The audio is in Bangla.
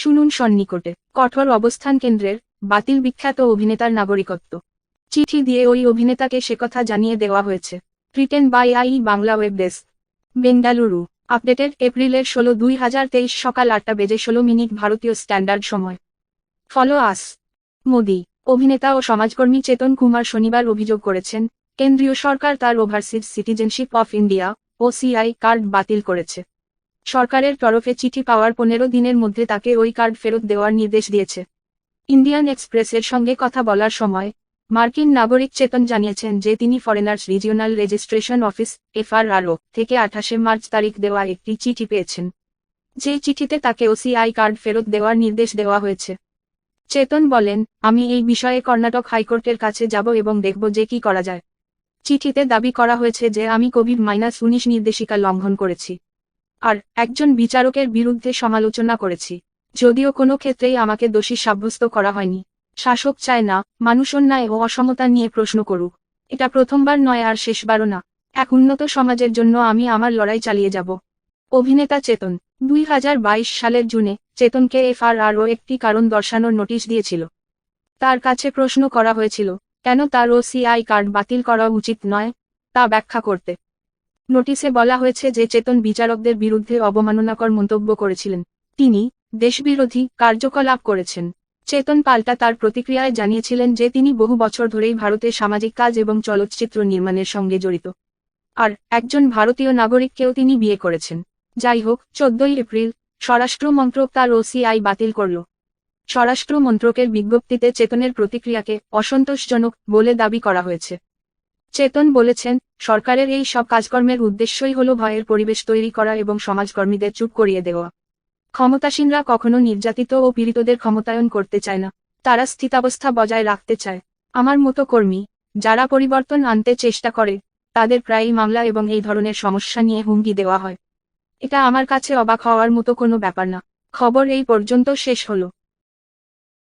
শুনুন সন্নিকটে, কঠোর অবস্থান কেন্দ্রের, বাতিল বিখ্যাত অভিনেতার নাগরিকত্ব। চিঠি দিয়ে ওই অভিনেতাকে সে কথা জানিয়ে দেওয়া হয়েছে। Written by I Bangla web desk. Bengaluru. Updated এপ্রিলের ষোলো দুই হাজার তেইশ সকাল আটটা বেজে ষোলো মিনিট ভারতীয় স্ট্যান্ডার্ড সময়। Follow us. মোদি। অভিনেতা ও সমাজকর্মী চেতন কুমার শনিবার অভিযোগ করেছেন, কেন্দ্রীয় সরকার তার overseas citizenship of India O CI card বাতিল করেছে। সরকারের তরফে চিঠি পাওয়ার পনেরো দিনের মধ্যে তাকে ওই কার্ড ফেরত দেওয়ার নির্দেশ দিয়েছে। ইন্ডিয়ান এক্সপ্রেসের সঙ্গে কথা বলার সময় মার্কিন নাগরিক চেতন জানিয়েছেন যে তিনি foreigners regional registration office, FRRO, থেকে আঠাশে মার্চ তারিখ দেওয়া একটি চিঠি পেয়েছেন। যে চিঠিতে তাকে ওসিআই কার্ড ফেরত দেওয়ার নির্দেশ দেওয়া হয়েছে। চেতন বলেন, আমি এই বিষয়ে কর্ণাটক হাইকোর্টের কাছে যাব এবং দেখব যে কি করা যায়। চিঠিতে দাবি করা হয়েছে যে আমি কোভিড মাইনাস উনিশ নির্দেশিকা লঙ্ঘন করেছি। আর একজন বিচারকের বিরুদ্ধে সমালোচনা করেছি। যদিও কোনো ক্ষেত্রেই আমাকে দোষী সাব্যস্ত করা হয়নি। শাসক চায় না, মানুষ অন্যায় ও অসমতা নিয়ে প্রশ্ন করুক। এটা প্রথমবার নয় আর শেষবারও না। এক উন্নত সমাজের জন্য আমি আমার লড়াই চালিয়ে যাব। অভিনেতা চেতন, দুই বাইশ সালের জুনে চেতনকে এফআরআরও একটি কারণ দর্শানোর নোটিশ দিয়েছিল। তার কাছে প্রশ্ন করা হয়েছিল, কেন তার ও ওসিআই কার্ড বাতিল করা উচিত নয়? তা ব্যাখ্যা করতে নোটিশে বলা হয়েছে যে চেতন বিচারকদের বিরুদ্ধে অবমাননাকর মন্তব্য করেছিলেন। তিনি দেশবিরোধী কার্যকলাপ করেছেন। চেতন পাল্টা তার প্রতিক্রিয়ায় জানিয়েছিলেন যে তিনি বহু বছর ধরেই ভারতে সামাজিক কাজ এবং চলচ্চিত্র নির্মাণের সঙ্গে জড়িত। আর একজন ভারতীয় নাগরিককেও তিনি বিয়ে করেছেন। যাই হোক, চোদ্দই এপ্রিল, স্বরাষ্ট্র মন্ত্রক তার ওসিআই বাতিল করল। স্বরাষ্ট্র মন্ত্রকের বিজ্ঞপ্তিতে চেতনের প্রতিক্রিয়াকে অসন্তোষজনক বলে দাবি করা হয়েছে। চেতন বলেছেন, সরকারের এই সব কাজকর্মের উদ্দেশ্যই হল ভয়ের পরিবেশ তৈরি করা এবং সমাজকর্মীদের চুপ করিয়ে দেওয়া। ক্ষমতাসীনরা কখনো নির্যাতিত ও পীড়িতদের ক্ষমতায়ন করতে চায় না, তারা স্থিতাবস্থা বজায় রাখতে চায়। আমার মতো কর্মী, যারা পরিবর্তন আনতে চেষ্টা করে, তাদের প্রায়ই মামলা এবং এই ধরনের সমস্যা নিয়ে হুমকি দেওয়া হয়। এটা আমার কাছে অবাক হওয়ার মতো কোনো ব্যাপার না। খবর এই পর্যন্ত শেষ হলো।